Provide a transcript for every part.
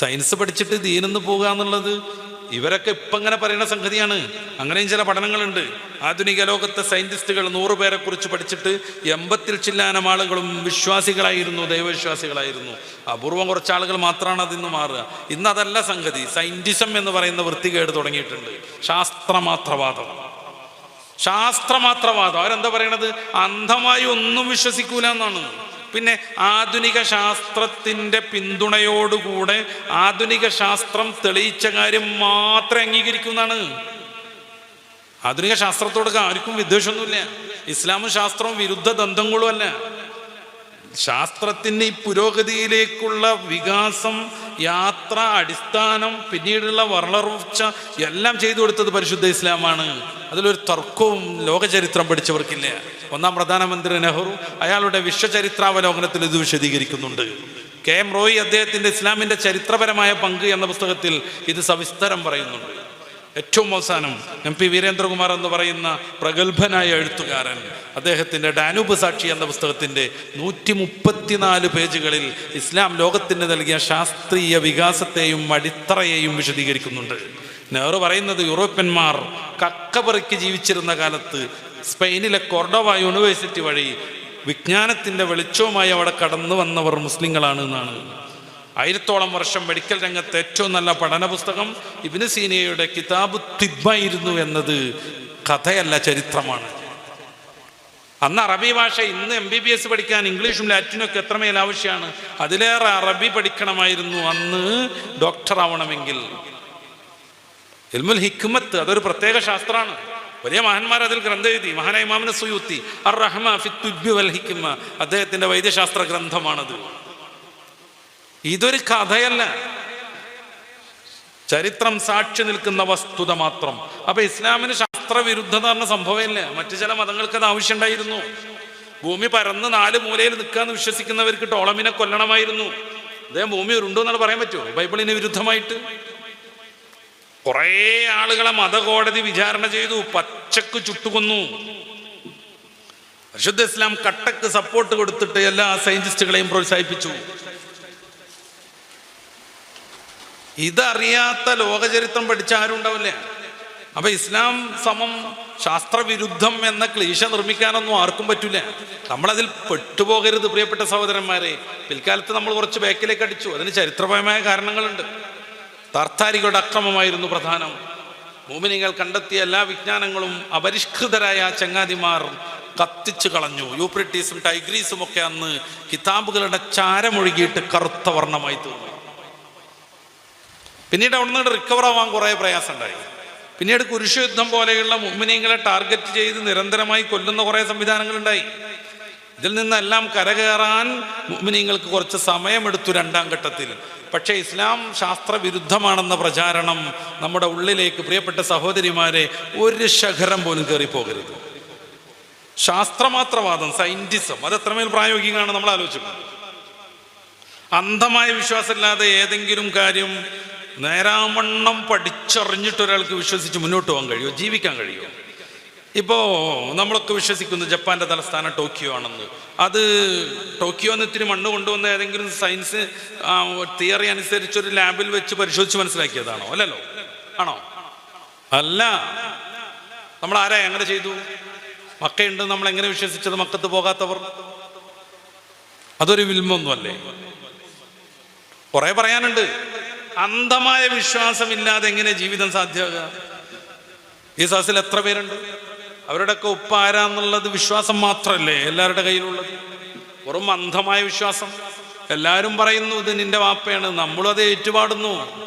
Science പഠിച്ചിട്ട് ദീനെന്ന് പോകുക എന്നുള്ളത് ഇവരൊക്കെ ഇപ്പം ഇങ്ങനെ പറയുന്ന സംഗതിയാണ്. അങ്ങനെയും ചില പഠനങ്ങളുണ്ട്. ആധുനിക ലോകത്തെ സയന്റിസ്റ്റുകൾ നൂറ് പേരെ കുറിച്ച് പഠിച്ചിട്ട് എൺപത്തിൽ ചില്ലാനം ആളുകളും വിശ്വാസികളായിരുന്നു ദൈവവിശ്വാസികളായിരുന്നു. അപൂർവം കുറച്ച് ആളുകൾ മാത്രമാണ് അതിന്ന് മാറുക. ഇന്ന് അതല്ല സംഗതി. സയന്റിസം എന്ന് പറയുന്ന വൃത്തികേട് തുടങ്ങിയിട്ടുണ്ട്. ശാസ്ത്രമാത്രവാദം. ശാസ്ത്രമാത്രവാദം. അവരെന്താ പറയണത്? അന്ധമായി ഒന്നും വിശ്വസിക്കൂല എന്നാണ്. പിന്നെ ആധുനിക ശാസ്ത്രത്തിന്റെ പിന്തുണയോടുകൂടെ ആധുനിക ശാസ്ത്രം തെളിയിച്ച കാര്യം മാത്രം അംഗീകരിക്കുന്നതാണ് ആധുനിക ശാസ്ത്രത്തോട് ആർക്കും വിദ്വേഷമൊന്നുമില്ല. ഇസ്ലാമും ശാസ്ത്രവും വിരുദ്ധ ദന്തങ്ങളും അല്ല. ശാസ്ത്രത്തിന്റെ ഈ പുരോഗതിയിലേക്കുള്ള വികാസം യാത്ര അടിസ്ഥാനം പിന്നീടുള്ള വളർച്ച എല്ലാം ചെയ്തു കൊടുത്തത് പരിശുദ്ധ ഇസ്ലാമാണ്. അതിലൊരു തർക്കവും ലോകചരിത്രം പഠിച്ചവർക്കില്ല. ഒന്നാം പ്രധാനമന്ത്രി നെഹ്റു അയാളുടെ വിശ്വചരിത്രാവലോകനത്തിൽ ഇത് വിശദീകരിക്കുന്നുണ്ട്. കെ എം റോയി അദ്ദേഹത്തിന്റെ ഇസ്ലാമിന്റെ ചരിത്രപരമായ പങ്ക് എന്ന പുസ്തകത്തിൽ ഇത് സവിസ്തരം പറയുന്നുണ്ട്. ഏറ്റവും അവസാനം എം പി വീരേന്ദ്രകുമാർ എന്ന് പറയുന്ന പ്രഗത്ഭനായ എഴുത്തുകാരൻ. അദ്ദേഹത്തിന്റെ ഡാനൂബ് സാക്ഷി എന്ന പുസ്തകത്തിന്റെ നൂറ്റി മുപ്പത്തിനാല് പേജുകളിൽ ഇസ്ലാം ലോകത്തിന് നൽകിയ ശാസ്ത്രീയ വികാസത്തെയും അടിത്തറയെയും വിശദീകരിക്കുന്നുണ്ട്. നെഹ്റു പറയുന്നത് യൂറോപ്യന്മാർ കക്കപറിക്ക് ജീവിച്ചിരുന്ന കാലത്ത് സ്പെയിനിലെ കൊർഡോവ യൂണിവേഴ്സിറ്റി വഴി വിജ്ഞാനത്തിന്റെ വെളിച്ചവുമായി അവിടെ കടന്നു വന്നവർ മുസ്ലിങ്ങളാണ് എന്നാണ്. ആയിരത്തോളം വർഷം മെഡിക്കൽ രംഗത്ത് ഏറ്റവും നല്ല പഠന പുസ്തകം ഇബിന് സീനയുടെ കിതാബ് തിബ്ബായിരുന്നു എന്നത് കഥയല്ല ചരിത്രമാണ്. അന്ന് അറബി ഭാഷ ഇന്ന് എം ബി ബി എസ് പഠിക്കാൻ ഇംഗ്ലീഷും ലാറ്റിനും ഒക്കെ എത്രമേൽ ആവശ്യമാണ്? അതിലേറെ അറബി പഠിക്കണമായിരുന്നു അന്ന് ഡോക്ടർ ആവണമെങ്കിൽ. ഇൽമുൽ ഹിക്മത്ത് അതൊരു പ്രത്യേക ശാസ്ത്രമാണ്. വലിയ മഹാന്മാർ അതിൽ ഗ്രന്ഥം എഴുതി മഹാനായ ഇമാമിനെ സുയൂത്തി അർ റഹ്മ ഹിക്മ വൈദ്യശാസ്ത്ര ഗ്രന്ഥമാണത്. ഇതൊരു കഥയല്ല. ചരിത്രം സാക്ഷി നിൽക്കുന്ന വസ്തുത മാത്രം. അപ്പൊ ഇസ്ലാമിന് ശാസ്ത്രവിരുദ്ധത എന്ന സംഭവമില്ല. മറ്റു ചില മതങ്ങൾക്ക് അത് ആവശ്യമുണ്ടായിരുന്നു. ഭൂമി പരന്ന് നാല് മൂലയിൽ നിൽക്കാന്ന് വിശ്വസിക്കുന്നവർക്ക് ടോളമിനെ കൊല്ലണമായിരുന്നു. അദ്ദേഹം ഭൂമി ഉരുണ്ടു എന്നാണ് പറയാൻ പറ്റുമോ? ബൈബിളിന് വിരുദ്ധമായിട്ട്. കുറേ ആളുകളെ മതകോടതി വിചാരണ ചെയ്തു. പച്ചക്ക് ചുട്ടുകൊന്നു. പരിശുദ്ധ ഇസ്ലാം കട്ടക്ക് സപ്പോർട്ട് കൊടുത്തിട്ട് എല്ലാ സയന്റിസ്റ്റുകളെയും പ്രോത്സാഹിപ്പിച്ചു. ഇതറിയാത്ത ലോകചരിത്രം പഠിച്ച ആരും ഉണ്ടാവില്ല അപ്പൊ ഇസ്ലാം സമം ശാസ്ത്രവിരുദ്ധം എന്ന ക്ലീശ നിർമ്മിക്കാനൊന്നും ആർക്കും പറ്റില്ല നമ്മളതിൽ പെട്ടുപോകരുത് പ്രിയപ്പെട്ട സഹോദരന്മാരെ. പിൽക്കാലത്ത് നമ്മൾ കുറച്ച് ബാക്കിലേക്ക് അടിച്ചു. അതിന് ചരിത്രപരമായ കാരണങ്ങളുണ്ട്. താർത്താരികളുടെ അക്രമമായിരുന്നു പ്രധാനം. മൂമിനികൾ കണ്ടെത്തിയ എല്ലാ വിജ്ഞാനങ്ങളും അപരിഷ്കൃതരായ ചങ്ങാതിമാർ കത്തിച്ചു കളഞ്ഞു. യൂപ്രിറ്റീസും ടൈഗ്രീസും ഒക്കെ അന്ന് കിതാബുകളുടെ ചാരമൊഴുകിയിട്ട് കറുത്ത വർണമായി തീർന്നു. പിന്നീട് അവിടെ നിന്ന് റിക്കവർ ആവാൻ കുറേ പ്രയാസം ഉണ്ടായി പിന്നീട് കുരിശുയുദ്ധം പോലെയുള്ള മുമ്മിനീങ്ങളെ ടാർഗറ്റ് ചെയ്ത് നിരന്തരമായി കൊല്ലുന്ന കുറേ സംവിധാനങ്ങളുണ്ടായി. ഇതിൽ നിന്നെല്ലാം കരകയറാൻ മുമ്മിനിങ്ങൾക്ക് കുറച്ച് സമയമെടുത്തു രണ്ടാം ഘട്ടത്തിൽ. പക്ഷേ ഇസ്ലാം ശാസ്ത്രവിരുദ്ധമാണെന്ന പ്രചാരണം നമ്മുടെ ഉള്ളിലേക്ക് പ്രിയപ്പെട്ട സഹോദരിമാരെ ഒരു ശഖരം പോലും കയറിപ്പോകരുത്. ശാസ്ത്രമാത്രവാദം സയന്റിസം അത് എത്രമേൽ പ്രായോഗികമാണ് നമ്മൾ ആലോചിക്കുന്നത് അന്ധമായ വിശ്വാസമില്ലാതെ ഏതെങ്കിലും കാര്യം നേരാവണ്ണം പഠിച്ചറിഞ്ഞിട്ട് ഒരാൾക്ക് വിശ്വസിച്ച് മുന്നോട്ട് പോകാൻ കഴിയുമോ? ജീവിക്കാൻ കഴിയുമോ? ഇപ്പോൾ നമ്മളൊക്കെ വിശ്വസിക്കുന്നു ജപ്പാന്റെ തലസ്ഥാനം ടോക്കിയോ ആണെന്ന്. അത് ടോക്കിയോ എന്ന് ഇത്തിരി മണ്ണ് കൊണ്ടുവന്ന ഏതെങ്കിലും സയൻസ് തിയറി അനുസരിച്ച് ഒരു ലാബിൽ വെച്ച് പരിശോധിച്ച് മനസ്സിലാക്കിയതാണോ? അല്ലല്ലോ? ആണോ? അല്ല. നമ്മൾ ആരാ എങ്ങനെ ചെയ്തു? മക്കയുണ്ട്. നമ്മൾ എങ്ങനെ വിശ്വസിച്ചത്? മക്കത്ത് പോകാത്തവർ? അതൊരു വിൽമൊന്നുമല്ലേ? കുറെ പറയാനുണ്ട്. അന്ധമായ വിശ്വാസമില്ലാതെ എങ്ങനെ ജീവിതം സാധ്യമാകുക? ഈ സദസ്സിൽ എത്ര പേരുണ്ട്? അവരുടെയൊക്കെ ഉപ്പ ആരാന്നുള്ളത് വിശ്വാസം മാത്രമല്ലേ എല്ലാവരുടെ കയ്യിലുള്ളത്? വെറും അന്ധമായ വിശ്വാസം. എല്ലാവരും പറയുന്നു ഇത് നിന്റെ വാപ്പയാണ്. നമ്മളും അത് ഏറ്റുപാടുന്നു.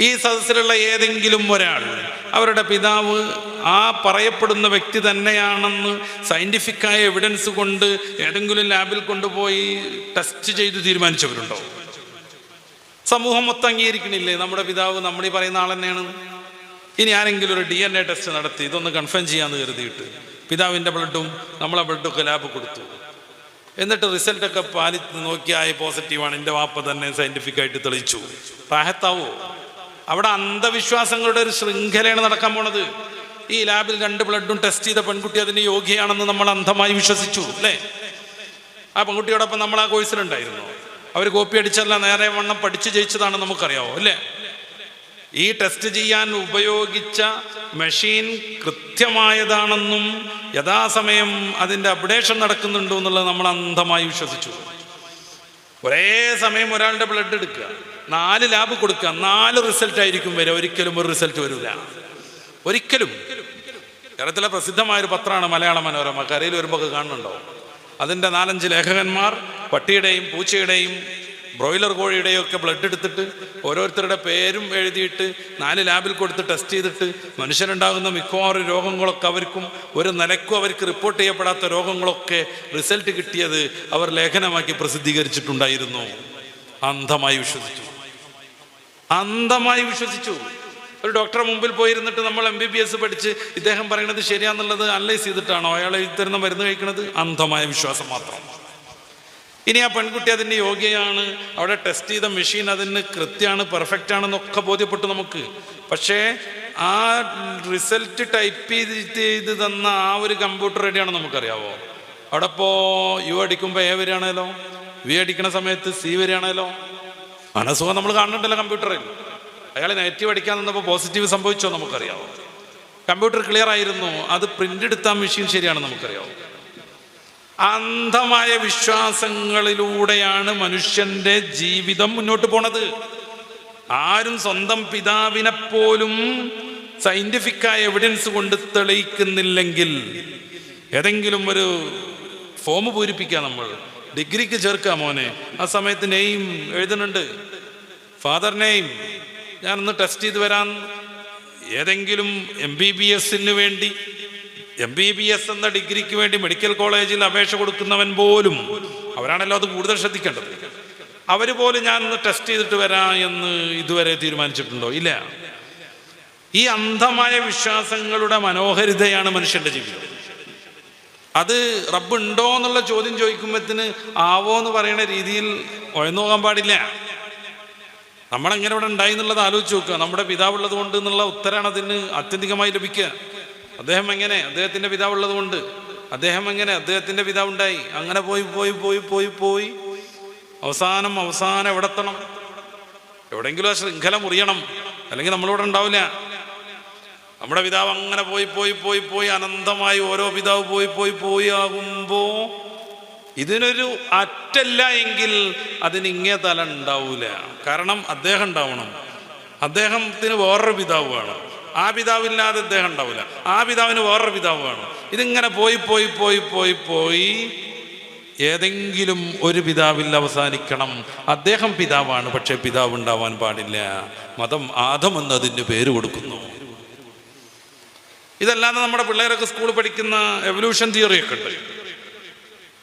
ഈ സദസ്സിലുള്ള ഏതെങ്കിലും ഒരാൾ അവരുടെ പിതാവ് ആ പറയപ്പെടുന്ന വ്യക്തി തന്നെയാണെന്ന് സയന്റിഫിക്കായ എവിഡൻസ് കൊണ്ട് ഏതെങ്കിലും ലാബിൽ കൊണ്ടുപോയി ടെസ്റ്റ് ചെയ്ത് തീരുമാനിച്ചവരുണ്ടോ? സമൂഹം മൊത്തം അംഗീകരിക്കണില്ലേ? നമ്മുടെ പിതാവ് നമ്മൾ ഈ പറയുന്ന ആൾ തന്നെയാണ്. ഇനി ആരെങ്കിലും ഒരു ഡി എൻ എ ടെസ്റ്റ് നടത്തി ഇതൊന്ന് കൺഫേം ചെയ്യാന്ന് കരുതിയിട്ട് പിതാവിന്റെ ബ്ലഡും നമ്മളെ ബ്ലഡും ഒക്കെ ലാബ് കൊടുത്തു. എന്നിട്ട് റിസൾട്ടൊക്കെ പാലി നോക്കിയായ പോസിറ്റീവാണ് എന്റെ വാപ്പ തന്നെ സയന്റിഫിക് ആയിട്ട് തെളിയിച്ചു. റാഹത്താവോ അവിടെ അന്ധവിശ്വാസങ്ങളുടെ ഒരു ശൃംഖലയാണ് നടക്കാൻ പോണത്. ഈ ലാബിൽ രണ്ട് ബ്ലഡും ടെസ്റ്റ് ചെയ്ത പെൺകുട്ടി അതിന് യോഗ്യയാണെന്ന് നമ്മൾ അന്ധമായി വിശ്വസിച്ചു അല്ലേ? ആ പെൺകുട്ടിയോടൊപ്പം നമ്മൾ ആ കോഴ്സിലുണ്ടായിരുന്നു അവർ കോപ്പി അടിച്ചല്ല നേരെ വണ്ണം പഠിച്ച് ജയിച്ചതാണ് നമുക്കറിയാവോ അല്ലേ? ഈ ടെസ്റ്റ് ചെയ്യാൻ ഉപയോഗിച്ച മെഷീൻ കൃത്യമായതാണെന്നും യഥാസമയം അതിന്റെ അപ്ഡേഷൻ നടക്കുന്നുണ്ടോ എന്നുള്ളത് നമ്മൾ അന്ധമായി വിശ്വസിച്ചു. ഒരേ സമയം ഒരാളുടെ ബ്ലഡ് എടുക്കുക നാല് ലാബ് കൊടുക്കുക നാല് റിസൾട്ട് ആയിരിക്കും വരിക ഒരിക്കലും ഒരു റിസൾട്ട് വരില്ല ഒരിക്കലും. കേരളത്തിലെ പ്രസിദ്ധമായ ഒരു പത്രമാണ് മലയാള മനോരമ കരയിൽ വരുമ്പോൾ കാണുന്നുണ്ടോ അതിന്റെ നാലഞ്ച് ലേഖകന്മാർ പട്ടിയുടെയും പൂച്ചയുടെയും ബ്രോയിലർ കോഴിയുടെയും ഒക്കെ ബ്ലഡ് എടുത്തിട്ട് ഓരോരുത്തരുടെ പേരും എഴുതിയിട്ട് നാല് ലാബിൽ കൊടുത്ത് ടെസ്റ്റ് ചെയ്തിട്ട് മനുഷ്യനുണ്ടാകുന്ന മിക്കവാറും രോഗങ്ങളൊക്കെ അവർക്കും ഒരു നിലക്കും അവർക്ക് റിപ്പോർട്ട് ചെയ്യപ്പെടാത്ത രോഗങ്ങളൊക്കെ റിസൾട്ട് കിട്ടിയത് അവർ ലേഖനമാക്കി പ്രസിദ്ധീകരിച്ചിട്ടുണ്ടായിരുന്നു. അന്ധമായി വിശ്വസിച്ചു. അന്ധമായി വിശ്വസിച്ചു. ഒരു ഡോക്ടറെ മുമ്പിൽ പോയിരുന്നിട്ട് നമ്മൾ എം ബി ബി എസ് പഠിച്ച് ഇദ്ദേഹം പറയണത് ശരിയാന്നുള്ളത് അനലൈസ് ചെയ്തിട്ടാണോ? അയാൾ തരുന്ന മരുന്ന് കഴിക്കുന്നത്? അന്ധമായ വിശ്വാസം മാത്രം. ഇനി ആ പെൺകുട്ടി അതിന് യോഗ്യയാണ്. അവിടെ ടെസ്റ്റ് ചെയ്ത മെഷീൻ അതിന് കൃത്യമാണ് പെർഫെക്റ്റ് ആണെന്നൊക്കെ ബോധ്യപ്പെട്ടു നമുക്ക്. പക്ഷേ ആ റിസൾട്ട് ടൈപ്പ് ചെയ്ത് ചെയ്ത് തന്ന ആ ഒരു കമ്പ്യൂട്ടർ റെഡിയാണ് നമുക്കറിയാവോ? അവിടെ ഇപ്പോൾ യു അടിക്കുമ്പോൾ എ വരികയാണേലോ? വി അടിക്കുന്ന സമയത്ത് സി വരികയാണേലോ? മനസ്സുഖം നമ്മൾ കാണുന്നുണ്ടല്ലോ കമ്പ്യൂട്ടറിൽ അയാൾ നെഗറ്റീവ് അടിക്കാൻ നിന്നപ്പോൾ പോസിറ്റീവ് സംഭവിച്ചോ നമുക്കറിയാവോ? കമ്പ്യൂട്ടർ ക്ലിയർ ആയിരുന്നു. അത് പ്രിന്റ് എടുത്താൽ മെഷീൻ ശരിയാണ് നമുക്കറിയാവോ? അന്ധമായ വിശ്വാസങ്ങളിലൂടെയാണ് മനുഷ്യന്റെ ജീവിതം മുന്നോട്ട് പോണത്. ആരും സ്വന്തം പിതാവിനെ പോലും സയന്റിഫിക്കായ എവിഡൻസ് കൊണ്ട് തെളിയിക്കുന്നില്ലെങ്കിൽ ഏതെങ്കിലും ഒരു ഫോം പൂരിപ്പിക്കുക നമ്മൾ. ഡിഗ്രിക്ക് ചേർക്കുക മോനെ. ആ സമയത്ത് നെയ്യും എഴുതുന്നുണ്ട്. ഫാദർ നെയിം ഞാനൊന്ന് ടെസ്റ്റ് ചെയ്ത് വരാൻ ഏതെങ്കിലും എം ബി ബി എസിന് വേണ്ടി എം ബി ബി എസ് എന്ന ഡിഗ്രിക്ക് വേണ്ടി മെഡിക്കൽ കോളേജിൽ അപേക്ഷ കൊടുക്കുന്നവൻ പോലും അവരാണല്ലോ അത് കൂടുതൽ ശ്രദ്ധിക്കേണ്ടത്. അവർ പോലും ഞാൻ ഒന്ന് ടെസ്റ്റ് ചെയ്തിട്ട് വരാം എന്ന് ഇതുവരെ തീരുമാനിച്ചിട്ടുണ്ടോ? ഇല്ല. ഈ അന്ധമായ വിശ്വാസങ്ങളുടെ മനോഹരിതയാണ് മനുഷ്യന്റെ ജീവിതം. അത് റബ്ബ് ഉണ്ടോ എന്നുള്ള ചോദ്യം ചോദിക്കുമ്പോഴത്തിന് ആവോ എന്ന് പറയുന്ന രീതിയിൽ ഒഴന്നു പോകാൻ പാടില്ല. നമ്മളെങ്ങനെ ഇവിടെ ഉണ്ടായി എന്നുള്ളത് ആലോചിച്ച് നോക്കുക. നമ്മുടെ പിതാവുള്ളത് കൊണ്ട് എന്നുള്ള ഉത്തരമാണ് അതിന് ആത്യന്തികമായി ലഭിക്കുക. അദ്ദേഹം എങ്ങനെ? അദ്ദേഹത്തിന്റെ പിതാവുള്ളത് കൊണ്ട്. അദ്ദേഹം എങ്ങനെ? അദ്ദേഹത്തിന്റെ പിതാവുണ്ടായി അങ്ങനെ പോയി പോയി പോയി പോയി പോയി. അവസാനം അവസാനം എവിടെത്തണം എവിടെയെങ്കിലും ആ ശൃംഖല മുറിയണം. അല്ലെങ്കിൽ നമ്മളിവിടെ ഉണ്ടാവില്ല. നമ്മുടെ പിതാവ് അങ്ങനെ പോയി പോയി പോയി പോയി. അനന്തമായി ഓരോ പിതാവ് പോയി പോയി പോയി ആകുമ്പോ ഇതിനൊരു അറ്റല്ല എങ്കിൽ അതിന് ഇങ്ങേ തല ഉണ്ടാവൂല. കാരണം അദ്ദേഹം ഉണ്ടാവണം. അദ്ദേഹത്തിന് വേറൊരു പിതാവ് വേണം. ആ പിതാവില്ലാതെ അദ്ദേഹം ഉണ്ടാവില്ല ആ പിതാവിന് വേറൊരു പിതാവ് വേണം. ഇതിങ്ങനെ പോയി പോയി പോയി പോയി പോയി ഏതെങ്കിലും ഒരു പിതാവിൽ അവസാനിക്കണം. അദ്ദേഹം പിതാവാണ് പക്ഷെ പിതാവ് ഉണ്ടാവാൻ പാടില്ല. മതം ആദം എന്നതിന് പേര് കൊടുക്കുന്നു. ഇതല്ലാതെ നമ്മുടെ പിള്ളേരൊക്കെ സ്കൂളിൽ പഠിക്കുന്ന എവല്യൂഷൻ തിയറിയൊക്കെ ഉണ്ട്.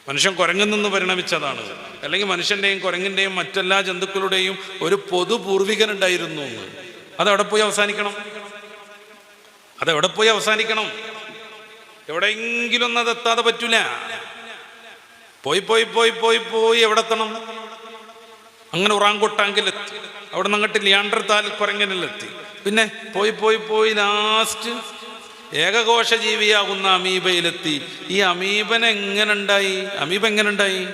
മനുഷ്യൻ കുരങ്ങിൽ നിന്ന് പരിണമിച്ചതാണ്. അല്ലെങ്കിൽ മനുഷ്യന്റെയും കുരങ്ങിന്റെയും മറ്റെല്ലാ ജന്തുക്കളുടെയും ഒരു പൊതു പൂർവികൻ ഉണ്ടായിരുന്നു എന്ന്. അതെവിടെ പോയി അവസാനിക്കണം? അതെവിടെ പോയി അവസാനിക്കണം? എവിടെയെങ്കിലും ഒന്നും അതെത്താതെ പറ്റൂല. പോയി പോയി പോയി പോയി പോയി എവിടെ എത്തണം അങ്ങനെ ഉറാങ്കൊട്ടാങ്കിലെത്തി അവിടെ നിന്ന് അങ്ങോട്ട് ലിയാണ്ടർ താൽ കുരങ്ങനിലെത്തി. പിന്നെ പോയി പോയി പോയി ലാസ്റ്റ് ഏകകോശ ജീവിയാകുന്ന അമീബയിലെത്തി. ഈ അമീബൻ എങ്ങനെ ഉണ്ടായി അമീബ എങ്ങനെ ഉണ്ടായി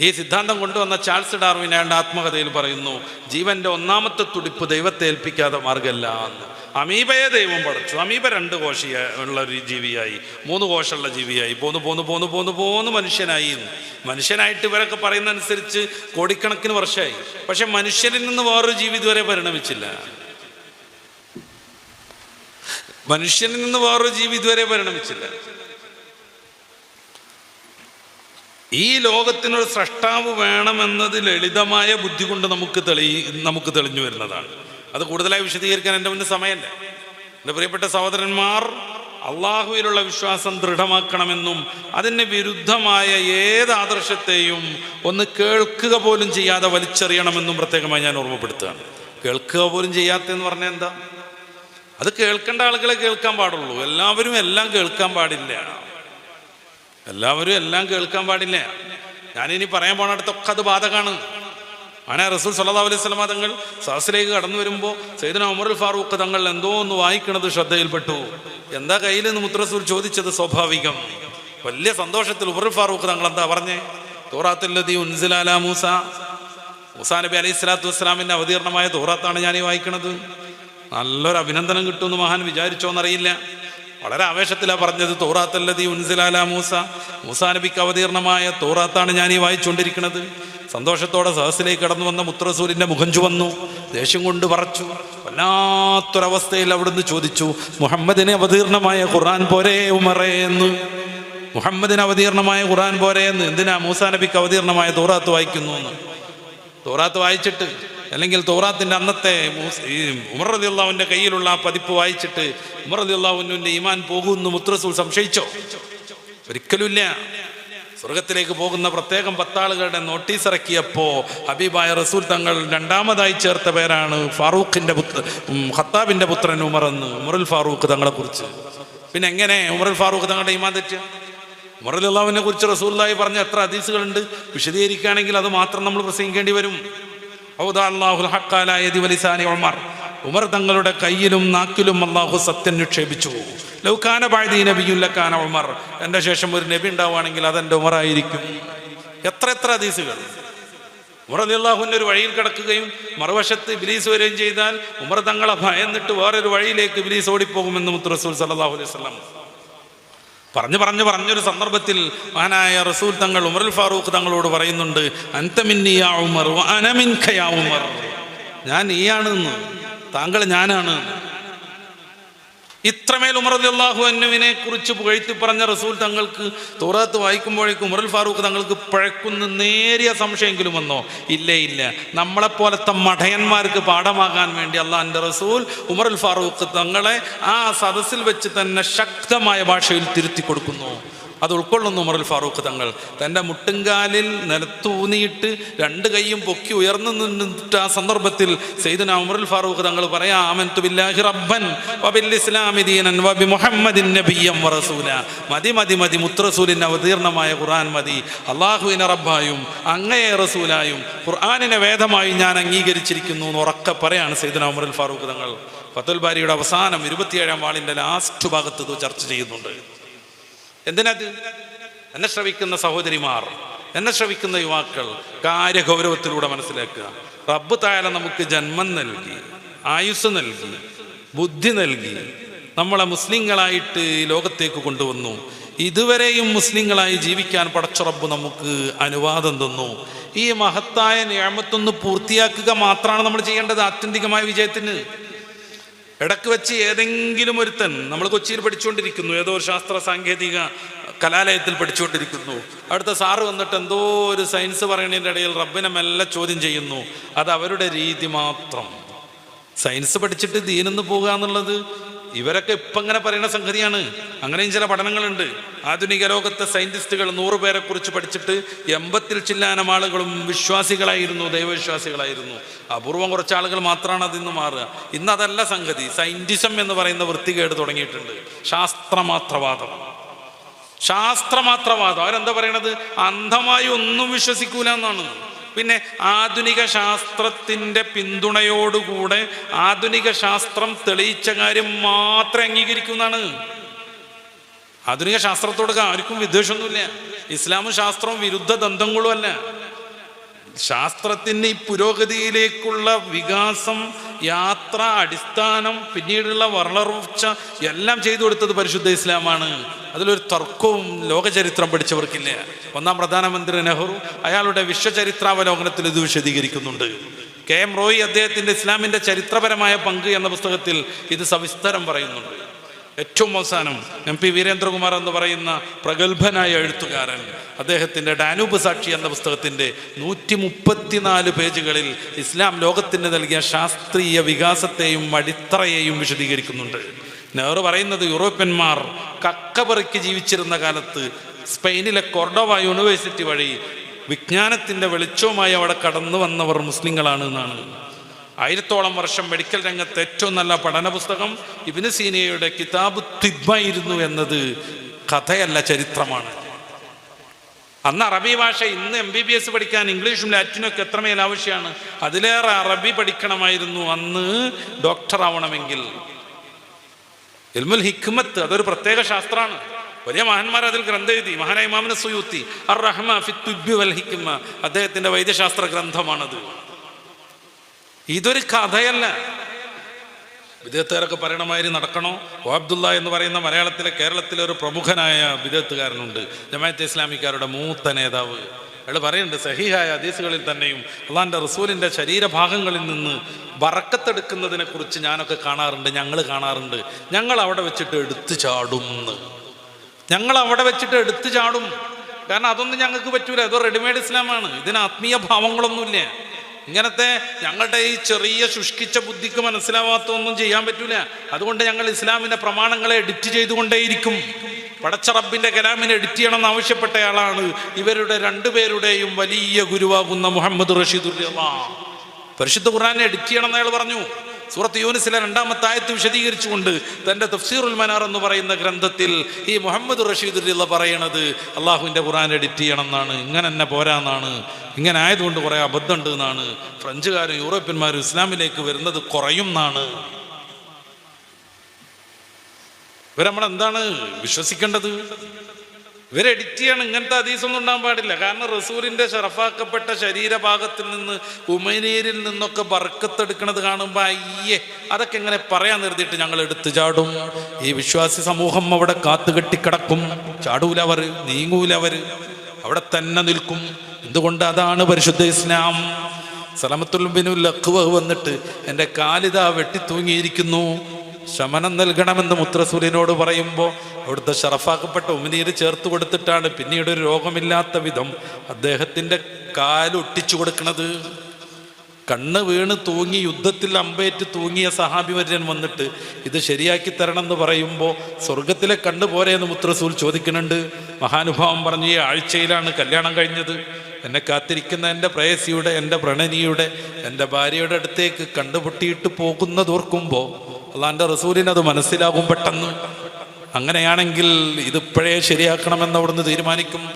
ഈ സിദ്ധാന്തം കൊണ്ടുവന്ന ചാൾസ് ഡാർവിൻ അയാളുടെ ആത്മകഥയിൽ പറയുന്നു ജീവന്റെ ഒന്നാമത്തെ തുടിപ്പ് ദൈവത്തെ ഏൽപ്പിക്കാതെ മാർഗമല്ല എന്ന്. അമീബയെ ദൈവം പടച്ചു. അമീബ രണ്ട് കോശിയ ഉള്ള ഒരു ജീവിയായി. മൂന്ന് കോശമുള്ള ജീവിയായി. പോന്നു പോന്നു പോന്നു പോന്നു പോന്നു മനുഷ്യനായി. മനുഷ്യനായിട്ട് ഇവരൊക്കെ പറയുന്ന അനുസരിച്ച് കോടിക്കണക്കിന് വർഷമായി. പക്ഷെ മനുഷ്യനിൽ നിന്ന് വേറൊരു ജീവി ഇതുവരെ പരിണമിച്ചില്ല. മനുഷ്യനിൽ നിന്ന് വേറൊരു ജീവി ഇതുവരെ പരിണമിച്ചില്ല. ഈ ലോകത്തിനൊരു സ്രഷ്ടാവ് വേണമെന്നത് ലളിതമായ ബുദ്ധി കൊണ്ട് നമുക്ക് തെളി നമുക്ക് തെളിഞ്ഞു വരുന്നതാണ്. അത് കൂടുതലായി വിശദീകരിക്കാൻ എന്റെ മുന്നിൽ സമയമല്ല. എന്റെ പ്രിയപ്പെട്ട സഹോദരന്മാർ അള്ളാഹുവിലുള്ള വിശ്വാസം ദൃഢമാക്കണമെന്നും അതിന് വിരുദ്ധമായ ഏത് ആദർശത്തെയും ഒന്ന് കേൾക്കുക പോലും ചെയ്യാതെ വലിച്ചെറിയണമെന്നും പ്രത്യേകമായി ഞാൻ ഓർമ്മപ്പെടുത്തുകയാണ്. കേൾക്കുക പോലും ചെയ്യാത്തതെന്ന് പറഞ്ഞാൽ എന്താ? അത് കേൾക്കേണ്ട ആളുകളെ കേൾക്കാൻ പാടുള്ളൂ. എല്ലാവരും എല്ലാം കേൾക്കാൻ പാടില്ല. എല്ലാവരും എല്ലാം കേൾക്കാൻ പാടില്ല. ഞാനിനി പറയാൻ പോണടുത്തൊക്കെ അത് ബാധകമാണ് അങ്ങനെ റസൂൽ സല്ലാ അലൈഹി സ്വലമ തങ്ങൾ സഹസിലേക്ക് കടന്നു വരുമ്പോൾ സൈദന ഉമറുൽ ഫാറൂഖ് തങ്ങൾ എന്തോ ഒന്ന് വായിക്കണത് ശ്രദ്ധയിൽപ്പെട്ടു. എന്താ കയ്യിൽ നിന്ന് മുത്രസൂൽ ചോദിച്ചത് സ്വാഭാവികം. വലിയ സന്തോഷത്തിൽ ഉമറുൽ ഫാറൂഖ് തങ്ങൾ എന്താ പറഞ്ഞേ? തോറാത്തുല്ലതി ഉൻസിലാല മൂസ. മൂസാ നബി അലൈഹി സ്വലാത്തു വസ്സലാമിന്റെ അവതീർണമായ തോറാത്താണ് ഞാൻ ഈ വായിക്കണത്. നല്ലൊരു അഭിനന്ദനം കിട്ടുമെന്ന് മഹാൻ വിചാരിച്ചോന്നറിയില്ല. വളരെ ആവേശത്തിലാണ് പറഞ്ഞത് തോറാത്തല്ലതി ഉൻസിലാല മൂസ. മൂസാ നബിക്ക് അവതീർണമായ തോറാത്താണ് ഞാൻ ഈ വായിച്ചുകൊണ്ടിരിക്കുന്നത് സന്തോഷത്തോടെ സഹസിലേക്ക് കടന്നു വന്ന മുത്രസൂരിന്റെ മുഖം ചുവന്നു ദേഷ്യം കൊണ്ട് പറച്ചു. വല്ലാത്തൊരവസ്ഥയിൽ അവിടുന്ന് ചോദിച്ചു മുഹമ്മദിനെ അവതീർണമായ ഖുർആൻ പോരേ ഉമറേ എന്ന്? മുഹമ്മദിന് അവതീർണമായ ഖുർആൻ പോരേ എന്ന്? എന്തിനാ മൂസാ നബിക്ക് അവതീർണമായ തോറാത്ത് വായിക്കുന്നു എന്ന്? തോറാത്ത് വായിച്ചിട്ട് അല്ലെങ്കിൽ തോറാത്തിന്റെ അന്നത്തെ ഈ ഉമർ റതി കയ്യിലുള്ള ആ പതിപ്പ് വായിച്ചിട്ട് ഉമർ റതി അള്ളാഹുവിന്റെ ഈമാൻ പോകുമെന്ന് മുത്രസൂൽ സംശയിച്ചോ? ഒരിക്കലുമില്ല. സ്വർഗത്തിലേക്ക് പോകുന്ന പ്രത്യേകം പത്താളുകളുടെ നോട്ടീസ് ഇറക്കിയപ്പോ ഹബീബായ റസൂൽ തങ്ങൾ രണ്ടാമതായി ചേർത്ത പേരാണ് ഫാറൂഖിന്റെ പുത്ര ഹത്താബിന്റെ പുത്രൻ ഉമർ എന്ന് ഉമറുൽ ഫാറൂഖ് തങ്ങളെക്കുറിച്ച് പിന്നെ എങ്ങനെ ഉമറുൽ ഫാറൂഖ് തങ്ങളുടെ ഈമാൻ തെറ്റുക ഉമറുൽ കുറിച്ച് റസൂല്ലായി പറഞ്ഞ എത്ര ഹദീസുകളുണ്ട്? വിശദീകരിക്കുകയാണെങ്കിൽ അത് മാത്രം നമ്മൾ പ്രസംഗിക്കേണ്ടി വരും. ഉമർ. ഉമർ തങ്ങളുടെ കയ്യിലും നാക്കിലും അള്ളാഹു സത്യം നിക്ഷേപിച്ചു. ലൗകാന ബാഴ്ദീ നബിയുല്ലക്കാന ഉമർ. എന്റെ ശേഷം ഒരു നബി ഉണ്ടാവുകയാണെങ്കിൽ അതെന്റെ ഉമറായിരിക്കും. എത്ര എത്ര ഹദീസുകൾ. ഉമർ അള്ളാഹുവിന്റെ ഒരു വഴിയിൽ കിടക്കുകയും മറുവശത്ത് ഇബ്ലീസ് വരികയും ചെയ്താൽ ഉമർ തങ്ങളെ ഭയന്നിട്ട് വേറൊരു വഴിയിലേക്ക് ഇബ്ലീസ് ഓടിപ്പോകുമെന്ന് മുത്ത് റസൂൽ സല്ലല്ലാഹു അലൈഹി വസല്ലം പറഞ്ഞു പറഞ്ഞു പറഞ്ഞൊരു സന്ദർഭത്തിൽ മഹാനായ റസൂൽ തങ്ങൾ ഉമറുൽ ഫാറൂഖ് തങ്ങളോട് പറയുന്നുണ്ട് അന്തമിന്നിയാ ഉമർ ഉമർ. ഞാൻ നീയാണെന്ന് താങ്കൾ ഞാനാണ് ഇത്രമേൽ ഉമർ അള്ളാഹു അന്നുവിനെ കുറിച്ച് പുകഴ്ത്തി പറഞ്ഞ റസൂൽ തങ്ങൾക്ക് തോറാത്ത് വായിക്കുമ്പോഴേക്കും ഉമറുൽ ഫാറൂഖ് തങ്ങൾക്ക് പഴക്കുന്ന നേരിയ സംശയമെങ്കിലും വന്നോ? ഇല്ലേ ഇല്ല. നമ്മളെപ്പോലത്തെ മഠയന്മാർക്ക് പാഠമാകാൻ വേണ്ടി അള്ളാഹിന്റെ റസൂൽ ഉമറുൽ ഫാറൂഖ് തങ്ങളെ ആ സദസ്സിൽ വെച്ച് തന്നെ ശക്തമായ ഭാഷയിൽ തിരുത്തി കൊടുക്കുന്നു. അത് ഉൾക്കൊള്ളുന്നു ഉമറുൽ ഫാറൂഖ് തങ്ങൾ. തന്റെ മുട്ടുംകാലിൽ നിലത്തൂന്നിയിട്ട് രണ്ട് കൈയും പൊക്കി ഉയർന്നു നിന്നിട്ട് ആ സന്ദർഭത്തിൽ സെയ്ദന ഉമറുൽ ഫാറൂഖ് തങ്ങൾ പറയാം ബില്ലാഹി റബ്ബൻ വബിൽ ഇസ്ലാമി ദീനൻ വബി മുഹമ്മദിൻ വറസൂല അവതീർണമായ ഖുർആൻ മതി. അള്ളാഹുവിനെ റബ്ബായും അങ്ങയെ റസൂലായും ഖുർആാനിനെ വേദമായും ഞാൻ അംഗീകരിച്ചിരിക്കുന്നു എന്ന് ഉറക്കെ പറയാണ് സെയ്ദന ഉമറുൽ ഫാറൂഖ് തങ്ങൾ. ഫത്തുൽ ബാരിയുടെ അവസാനം ഇരുപത്തിയേഴാം വാളിന്റെ ലാസ്റ്റ് ഭാഗത്ത് ഇത് ചർച്ച ചെയ്യുന്നുണ്ട്. എന്തിനത്? എന്നെ ശ്രവിക്കുന്ന സഹോദരിമാർ എന്നെ ശ്രവിക്കുന്ന യുവാക്കൾ കാര്യഗൗരവത്തിലൂടെ മനസ്സിലാക്കുക. റബ്ബ് തായാല നമുക്ക് ജന്മം നൽകി ആയുസ് നൽകി ബുദ്ധി നൽകി നമ്മളെ മുസ്ലിങ്ങളായിട്ട് ലോകത്തേക്ക് കൊണ്ടുവന്നു. ഇതുവരെയും മുസ്ലിങ്ങളായി ജീവിക്കാൻ പടച്ചുറപ്പ് നമുക്ക് അനുവാദം തന്നു. ഈ മഹത്തായ നിയമത്തൊന്ന് പൂർത്തിയാക്കുക മാത്രമാണ് നമ്മൾ ചെയ്യേണ്ടത് ആത്യന്തികമായ വിജയത്തിന്. ഇടയ്ക്ക് വെച്ച് ഏതെങ്കിലും ഒരുത്തൻ നമ്മൾ കൊച്ചിയിൽ പഠിച്ചുകൊണ്ടിരിക്കുന്നു ഏതോ ഒരു ശാസ്ത്ര സാങ്കേതിക കലാലയത്തിൽ പഠിച്ചുകൊണ്ടിരിക്കുന്നു. അടുത്ത സാറ് വന്നിട്ട് എന്തോ ഒരു സയൻസ് പറയുന്നതിന്റെ ഇടയിൽ റബ്ബിനെ മെല്ലെ ചോദ്യം ചെയ്യുന്നു. അത് അവരുടെ രീതി മാത്രം. സയൻസ് പഠിച്ചിട്ട് ദീനെന്ന് പോകുക എന്നുള്ളത് ഇവരൊക്കെ ഇപ്പം ഇങ്ങനെ പറയുന്ന സംഗതിയാണ്. അങ്ങനെയും ചില പഠനങ്ങളുണ്ട്. ആധുനിക ലോകത്തെ സയന്റിസ്റ്റുകൾ നൂറ് പേരെ കുറിച്ച് പഠിച്ചിട്ട് എൺപത്തിൽ ചില്ലാനം ആളുകളും വിശ്വാസികളായിരുന്നു ദൈവവിശ്വാസികളായിരുന്നു. അപൂർവം കുറച്ച് ആളുകൾ മാത്രമാണ് അതിൽ നിന്ന് മാറുക. ഇന്ന് അതല്ല സംഗതി. സയന്റിസം എന്ന് പറയുന്ന വൃത്തികേട് തുടങ്ങിയിട്ടുണ്ട്. ശാസ്ത്രമാത്രവാദം. ശാസ്ത്രമാത്രവാദം. അവരെന്താ പറയണത്? അന്ധമായി ഒന്നും വിശ്വസിക്കൂല എന്നാണ്. പിന്നെ ആധുനിക ശാസ്ത്രത്തിന്റെ പിന്തുണയോടുകൂടെ ആധുനിക ശാസ്ത്രം തെളിയിച്ച കാര്യം മാത്രം അംഗീകരിക്കുന്നതാണ്. ആധുനിക ശാസ്ത്രത്തോട് ആർക്കും വിദ്വേഷമൊന്നുമില്ല. ഇസ്ലാമും ശാസ്ത്രവും വിരുദ്ധ ദന്തങ്ങളും അല്ല. ശാസ്ത്രത്തിന്റെ ഈ പുരോഗതിയിലേക്കുള്ള വികാസം യാത്ര അടിസ്ഥാനം പിന്നീടുള്ള വളർച്ച എല്ലാം ചെയ്തു കൊടുത്തത് പരിശുദ്ധ ഇസ്ലാമാണ്. അതിലൊരു തർക്കവും ലോകചരിത്രം പഠിച്ചവർക്കില്ല. ഒന്നാം പ്രധാനമന്ത്രി നെഹ്റു അയാളുടെ വിശ്വചരിത്രാവലോകനത്തിൽ ഇത് വിശദീകരിക്കുന്നുണ്ട്. കെ. എം. റോയി അദ്ദേഹത്തിന്റെ ഇസ്ലാമിന്റെ ചരിത്രപരമായ പങ്ക് എന്ന പുസ്തകത്തിൽ ഇത് സവിസ്തരം പറയുന്നുണ്ട്. ഏറ്റവും അവസാനം എം പി വീരേന്ദ്രകുമാർ എന്ന് പറയുന്ന പ്രഗത്ഭനായ എഴുത്തുകാരൻ അദ്ദേഹത്തിന്റെ ഡാനൂബ് സാക്ഷി എന്ന പുസ്തകത്തിന്റെ നൂറ്റി മുപ്പത്തിനാല് പേജുകളിൽ ഇസ്ലാം ലോകത്തിന് നൽകിയ ശാസ്ത്രീയ വികാസത്തെയും അടിത്തറയെയും വിശദീകരിക്കുന്നുണ്ട്. നെഹ്റു പറയുന്നത് യൂറോപ്യന്മാർ കക്കപറിക്ക് ജീവിച്ചിരുന്ന കാലത്ത് സ്പെയിനിലെ കൊർഡോവ യൂണിവേഴ്സിറ്റി വഴി വിജ്ഞാനത്തിന്റെ വെളിച്ചവുമായി അവിടെ കടന്നു വന്നവർ മുസ്ലിങ്ങളാണ് എന്നാണ്. ആയിരത്തോളം വർഷം മെഡിക്കൽ രംഗത്ത് ഏറ്റവും നല്ല പഠന പുസ്തകം ഇബിന് സീനയുടെ കിതാബ് തിബ്ബായിരുന്നു എന്നത് കഥയല്ല ചരിത്രമാണ്. അന്ന് അറബി ഭാഷ ഇന്ന് എം ബി ബി എസ് പഠിക്കാൻ ഇംഗ്ലീഷും ലാറ്റിനും ഒക്കെ എത്രമേൽ ആവശ്യമാണ്? അതിലേറെ അറബി പഠിക്കണമായിരുന്നു അന്ന് ഡോക്ടർ ആവണമെങ്കിൽ. ഇൽമുൽ ഹിക്മത്ത് അതൊരു പ്രത്യേക ശാസ്ത്രമാണ്. വലിയ മഹാന്മാർ അതിൽ ഗ്രന്ഥം എഴുതി മഹാനായ ഇമാമിനെ സുയൂത്തി അർ റഹ്മ ഹിക്മ വൈദ്യശാസ്ത്ര ഗ്രന്ഥമാണത്. ഇതൊരു കഥയല്ല. വിദേഹത്തുകാരൊക്കെ പറയണമാതിരി നടക്കണോ? ഒ അബ്ദുള്ള എന്ന് പറയുന്ന മലയാളത്തിലെ കേരളത്തിലെ ഒരു പ്രമുഖനായ വിദേഹത്തുകാരനുണ്ട് ജമാഅത്തെ ഇസ്ലാമിക്കാരുടെ മൂത്ത നേതാവ്. അയാൾ പറയുന്നുണ്ട് സഹിഹായ ഹദീസുകളിൽ തന്നെയും അള്ളാന്റെ റസൂലിന്റെ ശരീരഭാഗങ്ങളിൽ നിന്ന് വറക്കത്തെടുക്കുന്നതിനെ കുറിച്ച് ഞാനൊക്കെ കാണാറുണ്ട് ഞങ്ങൾ കാണാറുണ്ട്. ഞങ്ങൾ അവിടെ വെച്ചിട്ട് എടുത്തു ചാടും ഞങ്ങൾ അവിടെ വെച്ചിട്ട് എടുത്തു ചാടും. കാരണം അതൊന്നും ഞങ്ങൾക്ക് പറ്റൂല. അത് റെഡിമെയ്ഡ് ഇസ്ലാമാണ്. ഇതിന് ആത്മീയ ഭാവങ്ങളൊന്നുമില്ല. ഇങ്ങനത്തെ ഞങ്ങളുടെ ഈ ചെറിയ ശുഷ്കിച്ച ബുദ്ധിക്ക് മനസ്സിലാവാത്തൊന്നും ചെയ്യാൻ പറ്റൂല. അതുകൊണ്ട് ഞങ്ങൾ ഇസ്ലാമിന്റെ പ്രമാണങ്ങളെ എഡിറ്റ് ചെയ്തുകൊണ്ടേയിരിക്കും. പടച്ച റബ്ബിന്റെ കലാമിനെ എഡിറ്റ് ചെയ്യണം ആവശ്യപ്പെട്ടയാളാണ്. ഇവരുടെ രണ്ടുപേരുടെയും വലിയ ഗുരുവാകുന്ന മുഹമ്മദ് റഷീദുല്ല പരിശുദ്ധ ഖുർആനെ എഡിറ്റ് ചെയ്യണം എന്നയാൾ പറഞ്ഞു. സൂറത്ത് യൂനിസിലെ രണ്ടാമത്തെ ആയത്ത് വിശദീകരിച്ചുകൊണ്ട് തന്റെ തഫ്സീറുൽ മനാർ എന്ന് പറയുന്ന ഗ്രന്ഥത്തിൽ ഈ മുഹമ്മദ് റഷീദുല്ല പറയണത് അള്ളാഹുവിന്റെ ഖുറാൻ എഡിറ്റ് ചെയ്യണം എന്നാണ് ഇങ്ങനെ തന്നെ പോരാന്നാണ്. ഇങ്ങനെ ആയതുകൊണ്ട് കുറെ അബദ്ധമുണ്ട് എന്നാണ്. ഫ്രഞ്ചുകാരും യൂറോപ്യന്മാരും ഇസ്ലാമിലേക്ക് വരുന്നത് കുറയും എന്നാണ്. എന്താണ് വിശ്വസിക്കേണ്ടത്? ഇവർ എഡിറ്റ് ചെയ്യണം ഇങ്ങനത്തെ അതീസൊന്നും ഉണ്ടാകാൻ പാടില്ല. കാരണം റസൂലിന്റെ ഷറഫാക്കപ്പെട്ട ശരീരഭാഗത്തിൽ നിന്ന് ഉമനീരിൽ നിന്നൊക്കെ ബർക്കത്തെടുക്കണത് കാണുമ്പോൾ അയ്യേ അതൊക്കെ എങ്ങനെ പറയാൻ നിർത്തിയിട്ട് ഞങ്ങൾ എടുത്തു ചാടും. ഈ വിശ്വാസി സമൂഹം അവിടെ കാത്തുകെട്ടിക്കിടക്കും ചാടൂലവർ നീങ്ങൂലവർ അവിടെ തന്നെ നിൽക്കും. എന്തുകൊണ്ട് അതാണ് പരിശുദ്ധ ഇസ്ലാം? സലമത്തുൽ ബിനുൽ അഖ്വ വന്നിട്ട് എന്റെ കാലിതാ വെട്ടി തൂങ്ങിയിരിക്കുന്നു ശമനം നൽകണമെന്ന് മുത്രസൂര്യനോട് പറയുമ്പോൾ അവിടുത്തെ ഷറഫാക്കപ്പെട്ട ഉമിനീര് ചേർത്ത് കൊടുത്തിട്ടാണ് പിന്നീട് ഒരു രോഗമില്ലാത്ത വിധം അദ്ദേഹത്തിന്റെ കാലൊട്ടിച്ചു കൊടുക്കുന്നത് കണ്ണ് വീണ് തൂങ്ങി യുദ്ധത്തിൽ അമ്പേറ്റ് തൂങ്ങിയ സഹാബിവര്യൻ വന്നിട്ട് ഇത് ശരിയാക്കി തരണം എന്ന് പറയുമ്പോൾ സ്വർഗത്തിലെ കണ്ണ് പോരെ എന്ന് മുത്രസൂൽ ചോദിക്കുന്നുണ്ട്. മഹാനുഭാവം പറഞ്ഞു ഈ ആഴ്ചയിലാണ് കല്യാണം കഴിഞ്ഞത്. എന്നെ കാത്തിരിക്കുന്ന എന്റെ പ്രേയസിയുടെ എന്റെ പ്രണനിയുടെ എന്റെ ഭാര്യയുടെ അടുത്തേക്ക് കണ്ടുപൊട്ടിയിട്ട് പോകുന്നതോർക്കുമ്പോൾ അള്ളാന്റെ റസൂലിന് അത് മനസ്സിലാകും പെട്ടെന്ന്. അങ്ങനെയാണെങ്കിൽ ഇതിപ്പോഴേ ശരിയാക്കണമെന്ന് അവിടുന്ന് തീരുമാനിക്കും.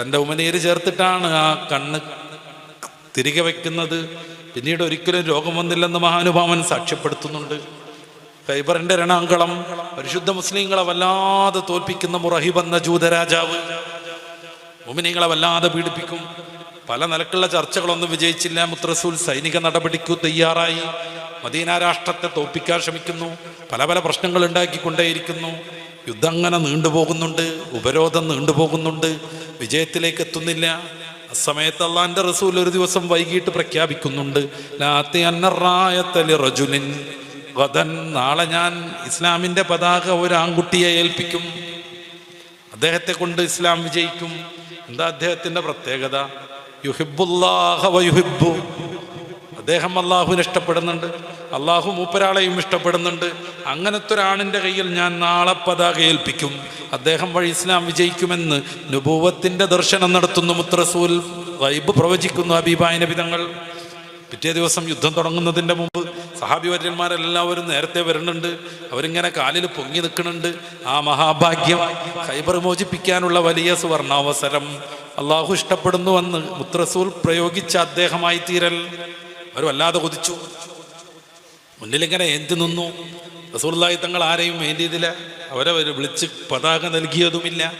തന്റെ ഉമനീര് ചേർത്തിട്ടാണ് ആ കണ്ണ് തിരികെ വയ്ക്കുന്നത് പിന്നീട് ഒരിക്കലും രോഗം വന്നില്ലെന്ന് മഹാനുഭാവൻ സാക്ഷ്യപ്പെടുത്തുന്നുണ്ട്. ഖൈബറിന്റെ രണാങ്കളം പരിശുദ്ധ മുസ്ലിങ്ങളെ വല്ലാതെ തോൽപ്പിക്കുന്ന മുറഹിബ് എന്ന ജൂതരാജാവ്. മുമിനിങ്ങളെ വല്ലാതെ പീഡിപ്പിക്കും. പല നിലക്കുള്ള ചർച്ചകളൊന്നും വിജയിച്ചില്ല. മുത്രസൂൽ സൈനിക നടപടിക്കു തയ്യാറായി. മദീന രാഷ്ട്രത്തെ തോൽപ്പിക്കാൻ ശ്രമിക്കുന്നു. പല പല പ്രശ്നങ്ങൾ ഉണ്ടാക്കിക്കൊണ്ടേയിരിക്കുന്നു. യുദ്ധം അങ്ങനെ നീണ്ടുപോകുന്നുണ്ട്. ഉപരോധം നീണ്ടുപോകുന്നുണ്ട്. വിജയത്തിലേക്ക് എത്തുന്നില്ല. ആ സമയത്ത് അള്ളാന്റെ റസൂൽ ഒരു ദിവസം വൈകിട്ട് പ്രഖ്യാപിക്കുന്നുണ്ട്. റജുലിൻ നാളെ ഞാൻ ഇസ്ലാമിന്റെ പതാക ഒരു ആൺകുട്ടിയെ ഏൽപ്പിക്കും. അദ്ദേഹത്തെ കൊണ്ട് ഇസ്ലാം വിജയിക്കും. എന്താ അദ്ദേഹത്തിന്റെ പ്രത്യേകത? യുഹിബുല്ലാഹ വയുഹിബു അദ്ദേഹം അള്ളാഹുവിനെ ഇഷ്ടപ്പെടുന്നുണ്ട്. അള്ളാഹു മൂപ്പരാളെയും ഇഷ്ടപ്പെടുന്നുണ്ട്. അങ്ങനത്തെ ഒരാണിന്റെ കയ്യിൽ ഞാൻ നാളെ പതാക ഏൽപ്പിക്കും. അദ്ദേഹം വഴി ഇസ്ലാം വിജയിക്കുമെന്ന് നുഭൂവത്തിന്റെ ദർശനം നടത്തുന്നു മുത്രസൂൽ വൈബ് പ്രവചിക്കുന്നു അബീബായ നബിതങ്ങൾ പിറ്റേ ദിവസം യുദ്ധം തുടങ്ങുന്നതിന്റെ മുമ്പ് സഹാബി വര്യന്മാരെല്ലാവരും നേരത്തെ വരുന്നുണ്ട്. അവരിങ്ങനെ കാലിൽ പൊങ്ങി നിൽക്കുന്നുണ്ട്. ആ മഹാഭാഗ്യം ഖൈബർ മോചിപ്പിക്കാനുള്ള വലിയ സുവർണാവസരം. അള്ളാഹു ഇഷ്ടപ്പെടുന്നുവെന്ന് മുത്രസൂൽ പ്രയോഗിച്ച അദ്ദേഹമായി തീരൽ അവർ വല്ലാതെ കൊതിച്ചു. മുന്നിലിങ്ങനെ എന്ത് നിന്നു. റസൂർലായി തങ്ങൾ ആരെയും വേണ്ടിയതില്ല അവരെ അവർ വിളിച്ച് പതാക നൽകിയതുമില്ല.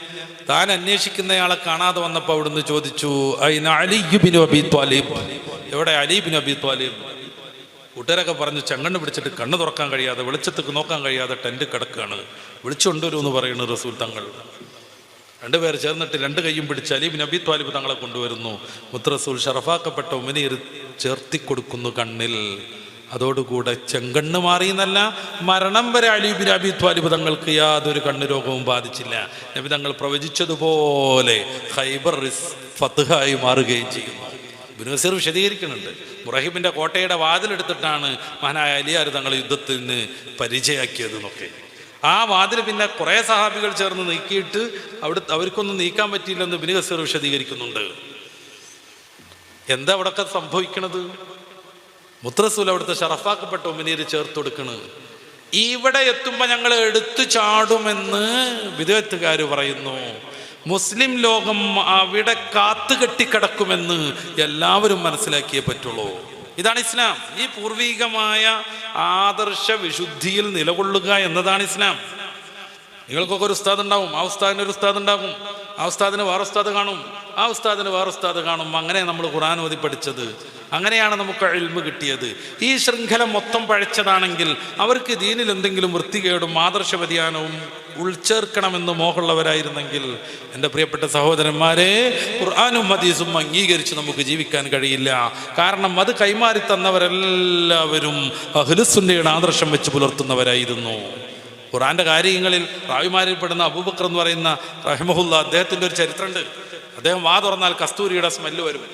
താൻ അന്വേഷിക്കുന്നയാളെ കാണാതെ വന്നപ്പോൾ അവിടുന്ന് ചോദിച്ചു "അയിന അലിയു ബിനു അബി ത്വാലിബ്? എവിടെ അലി ബിൻ അബി ത്വാലിബ്? കൂട്ടുകാരൊക്കെ പറഞ്ഞു ചെങ്കണ്ണ് പിടിച്ചിട്ട് കണ്ണ് തുറക്കാൻ കഴിയാതെ വെളിച്ചത്തേക്ക് നോക്കാൻ കഴിയാതെ ടെന്റ് കിടക്കുകയാണ്. വിളിച്ചുകൊണ്ടുവരൂ എന്ന് പറയുന്നു റസൂൽ തങ്ങൾ. രണ്ടുപേർ ചേർന്നിട്ട് രണ്ട് കൈയും പിടിച്ച് അലി നബി ത്വാലിബ് തങ്ങളെ കൊണ്ടുവരുന്നു. മുത്രസൂൽ ഷറഫാക്കപ്പെട്ട ഉമിനീർ ചേർത്തി കൊടുക്കുന്നു കണ്ണിൽ. അതോടുകൂടെ ചെങ്കണ്ണ് മാറിയെന്നല്ല മരണം വരെ അലി ബിൻ അബി ത്വാലിബ് തങ്ങൾക്ക് യാതൊരു കണ്ണ് രോഗവും ബാധിച്ചില്ല. നബി തങ്ങൾ പ്രവചിച്ചതുപോലെ ഹൈബർ റിസ് ഫത്തുഹായി മാറുകയും ചെയ്യുന്നു. ബിനുസീർ വിശദീകരിക്കുന്നുണ്ട്. മുറഹിബിന്റെ കോട്ടയുടെ വാതിലെടുത്തിട്ടാണ് മഹാനായ അലിയാർ തങ്ങൾ യുദ്ധത്തിന് പരിചയാക്കിയത് എന്നൊക്കെ ആ വാതിൽ പിന്നെ കുറേ സഹാബികൾ ചേർന്ന് നീക്കിയിട്ട് അവിടെ അവർക്കൊന്നും നീക്കാൻ പറ്റിയില്ലെന്ന് ബിനു കസീർ വിശദീകരിക്കുന്നുണ്ട്. എന്താ അവിടെയൊക്കെ സംഭവിക്കണത്? മുത്രസൂൽ അവിടുത്തെ ഷറഫാക്കപ്പെട്ട ഉമിനീര് ചേർത്ത് കൊടുക്കണ്. ഇവിടെ എത്തുമ്പോൾ ഞങ്ങൾ എടുത്തു ചാടുമെന്ന് വിദഗ്ധക്കാർ പറയുന്നു. മുസ്ലിം ലോകം അവിടെ കാത്തുകെട്ടിക്കിടക്കുമെന്ന് എല്ലാവരും മനസ്സിലാക്കിയേ പറ്റുള്ളൂ. ഇതാണ് ഇസ്ലാം. ഈ പൂർവികമായ ആദർശ വിശുദ്ധിയിൽ നിലകൊള്ളുക എന്നതാണ് ഇസ്ലാം. നിങ്ങൾക്കൊക്കെ ഒരു ഉസ്താദ് ഉണ്ടാവും. ആ ഉസ്താദിന് ഒരു ഉസ്താദ് ഉണ്ടാകും. ആ ഉസ്താദിന് വേറെ ഉസ്താദ് കാണും. ആ ഉസ്താദിന് വേറെ ഉസ്താദ് കാണും. അങ്ങനെ നമ്മൾ ഖുർആൻ ഓതി പഠിച്ചത്. അങ്ങനെയാണ് നമുക്ക് എൽമ് കിട്ടിയത്. ഈ ശൃംഖല മൊത്തം പഴച്ചതാണെങ്കിൽ അവർക്ക് ദീനിൽ എന്തെങ്കിലും വൃത്തികേടും ആദർശ വ്യതിയാനവും ഉൾച്ചേർക്കണമെന്ന് മോഹമുള്ളവരായിരുന്നെങ്കിൽ എന്റെ പ്രിയപ്പെട്ട സഹോദരന്മാരെ ഖുർആാനും ഹദീസും അംഗീകരിച്ച് നമുക്ക് ജീവിക്കാൻ കഴിയില്ല. കാരണം അത് കൈമാറി തന്നവരെല്ലാവരും അഹ്ലുസുന്നയുടെ ആദർശം വെച്ച് പുലർത്തുന്നവരായിരുന്നു. ഖുറാന്റെ കാര്യങ്ങളിൽ റാവിമാരിൽ പെടുന്ന അബൂബക്കർ എന്ന് പറയുന്ന റഹിമഹുല്ല അദ്ദേഹത്തിന്റെ ഒരു ചരിത്രമുണ്ട്. അദ്ദേഹം വാ തുറന്നാൽ കസ്തൂരിയുടെ സ്മെല്ല് വരും.